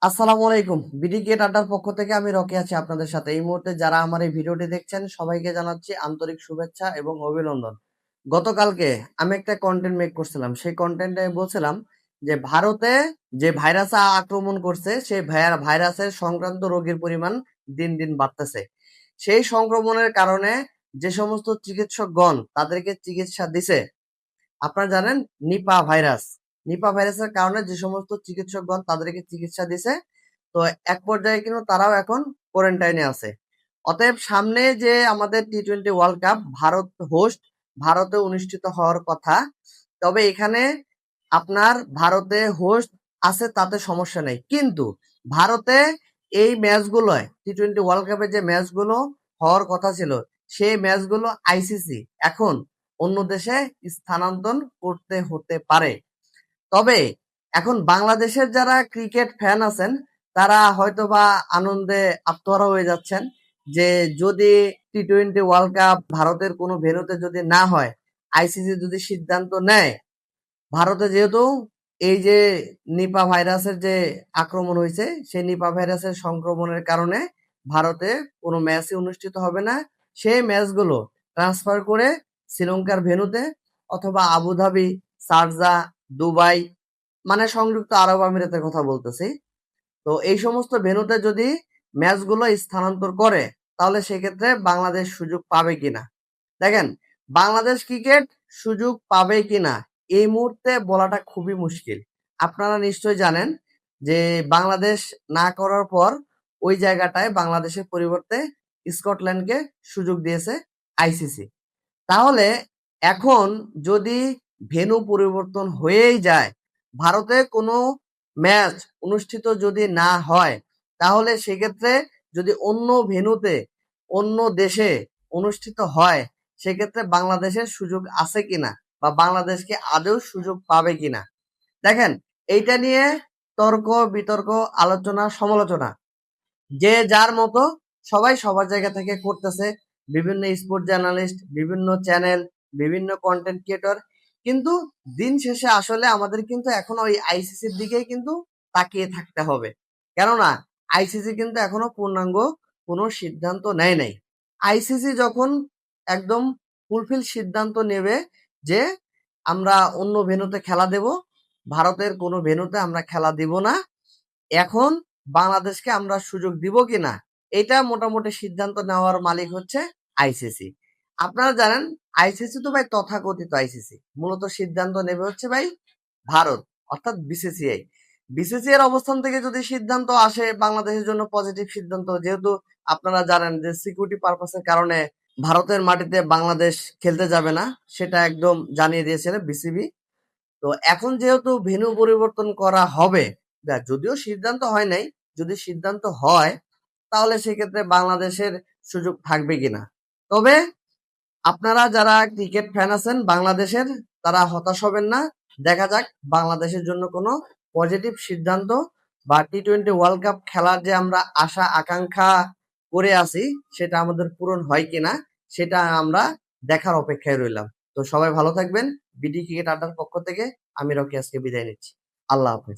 আসসালামু আলাইকুম। বিডিকেট আড্ডার পক্ষ থেকে আমি রকি আছি আপনাদের সাথে। এই মুহূর্তে যারা আমার এই ভিডিওটি দেখছেন, সবাইকে জানাচ্ছি আন্তরিক শুভেচ্ছা এবং অভিনন্দন। গতকালকে আমি একটা কন্টেন্ট মেক করছিলাম। সেই কন্টেন্টে বলছিলাম যে ভারতে যে ভাইরাস আক্রমণ করছে, সেই ভাইরা- ভাইরাসের সংক্রান্ত রোগীর পরিমাণ দিন দিন বাড়তেছে। সেই সংক্রমণের কারণে যে সমস্ত চিকিৎসকগণ তাদেরকে চিকিৎসা দিছে, আপনারা জানেন নিপা ভাইরাস। নিপা ভাইরাসের কারণে যে সমস্ত চিকিৎসকগণ তাদেরকে চিকিৎসা দিছে, তো এক পর্যায়ে কিন্তু তারাও এখন কোয়ারেন্টাইনে আছে। অতএব সামনে যে আমাদের T twenty world cup Bharat host ভারতে অনুষ্ঠিত হওয়ার কথা, তবে এখানে আপনার ভারতে হোস্ট আছে তাতে সমস্যা নেই। কিন্তু ভারতে এই ম্যাচগুলোয় টি টোয়েন্টি ওয়ার্ল্ড কাপের যে ম্যাচগুলো হওয়ার কথা ছিল, সেই ম্যাচগুলো আইসিসি এখন অন্য দেশে স্থানান্তর করতে হতে পারে। তবে এখন বাংলাদেশের যারা ক্রিকেট ফ্যান আছেন, তারা হয়তোবা আনন্দে আত্মহারা হয়ে যাচ্ছেন যে যদি টি টোয়েন্টি ওয়ার্ল্ড কাপ ভারতের কোনো ভেন্যুতে যদি না হয় আইসিসি যদি সিদ্ধান্ত নেয়, ভারতে যেহেতু এই যে নিপা ভাইরাসের যে আক্রমণ হয়েছে, সেই নিপা ভাইরাসের সংক্রমণের কারণে ভারতে কোনো ম্যাচই অনুষ্ঠিত হবে না। সেই ম্যাচগুলো ট্রান্সফার করে শ্রীলঙ্কার ভেন্যুতে অথবা আবুধাবি শারজা দুবাই মানে সংযুক্ত আরব আমিরাতের কথা বলতেছি। তো এই সমস্ত ভেন্যুতে যদি ম্যাচগুলো স্থানান্তর করে, তাহলে সেক্ষেত্রে বাংলাদেশ সুযোগ পাবে কিনা? দেখেন, বাংলাদেশ ক্রিকেট সুযোগ পাবে কিনা? এই মুহূর্তে বলাটা খুবই মুশকিল। আপনারা নিশ্চয়ই জানেন যে বাংলাদেশ না করার পর ওই জায়গাটায় বাংলাদেশের পরিবর্তে স্কটল্যান্ডকে সুযোগ দিয়েছে আইসিসি। তাহলে এখন যদি ভেন্যু পরিবর্তন হয়েই যায়। ভারতে কোনো ম্যাচ অনুষ্ঠিত যদি না হয়, তাহলে সেক্ষেত্রে যদি অন্য ভেন্যুতে অন্য দেশে অনুষ্ঠিত হয়, সেক্ষেত্রে বাংলাদেশের সুযোগ আছে কিনা বা বাংলাদেশকে আদৌ সুযোগ পাবে কিনা? দেখেন, এইটা নিয়ে তর্ক, বিতর্ক, আলোচনা, সমালোচনা, যে যার মতো সবাই সবার জায়গা থেকে করতেছে। বিভিন্ন স্পোর্ট জার্নালিস্ট, বিভিন্ন চ্যানেল, বিভিন্ন কন্টেন্ট ক্রিয়েটর কিন্তু দিন শেষে আসলে আমাদের কিন্তু এখন ওই আইসিসির দিকেই কিন্তু তাকিয়ে থাকতে হবে। কেননা আইসিসি কিন্তু এখনও পূর্ণাঙ্গ কোনো সিদ্ধান্ত নেয় নাই। আইসিসি যখন একদম ফুলফিল সিদ্ধান্ত নেবে যে আমরা অন্য ভেন্যুতে খেলা দেব, ভারতের কোনো ভেনুতে আমরা খেলা দিব না, এখন বাংলাদেশকে আমরা সুযোগ দিব কিনা, এটা মোটামুটি সিদ্ধান্ত নেওয়ার মালিক হচ্ছে আইসিসি আপনারা জানেন আইসিসি তো ভাই তথাকথিত আইসিসি মূলত সিদ্ধান্ত নেবে হচ্ছে ভাই ভারত, অর্থাৎ বিসিসিআই বিসিসিআই এর অবস্থান থেকে যদি সিদ্ধান্ত আসে, বাংলাদেশের জন্য পজিটিভ সিদ্ধান্ত, যেহেতু আপনারা জানেন যে সিকিউরিটি পারপাসের কারণে ভারতের মাটিতে বাংলাদেশ খেলতে যাবে না, সেটা একদম জানিয়ে দিয়েছিল বিসিবি তো এখন যেহেতু ভেন্যু পরিবর্তন করা হবে যদিও সিদ্ধান্ত হয় নাই, যদি সিদ্ধান্ত হয়, তাহলে সেক্ষেত্রে বাংলাদেশের সুযোগ থাকবে কিনা। তবে আপনারা যারা ক্রিকেট ফ্যান আছেন বাংলাদেশের, তারা হতাশ হবেন না। দেখা যাক বাংলাদেশের জন্য কোনো পজিটিভ সিদ্ধান্ত বা টি টোয়েন্টি ওয়ার্ল্ড কাপ খেলার যে আমরা আশা, আকাঙ্ক্ষা করে আছি, সেটা আমাদের পূরণ হয় কিনা, সেটা আমরা দেখার অপেক্ষায় রইলাম। তো সবাই ভালো থাকবেন। বিডি ক্রিকেট আড্ডার পক্ষ থেকে আমি রকি, আজকে বিদায় নিচ্ছি। আল্লাহ হাফেজ।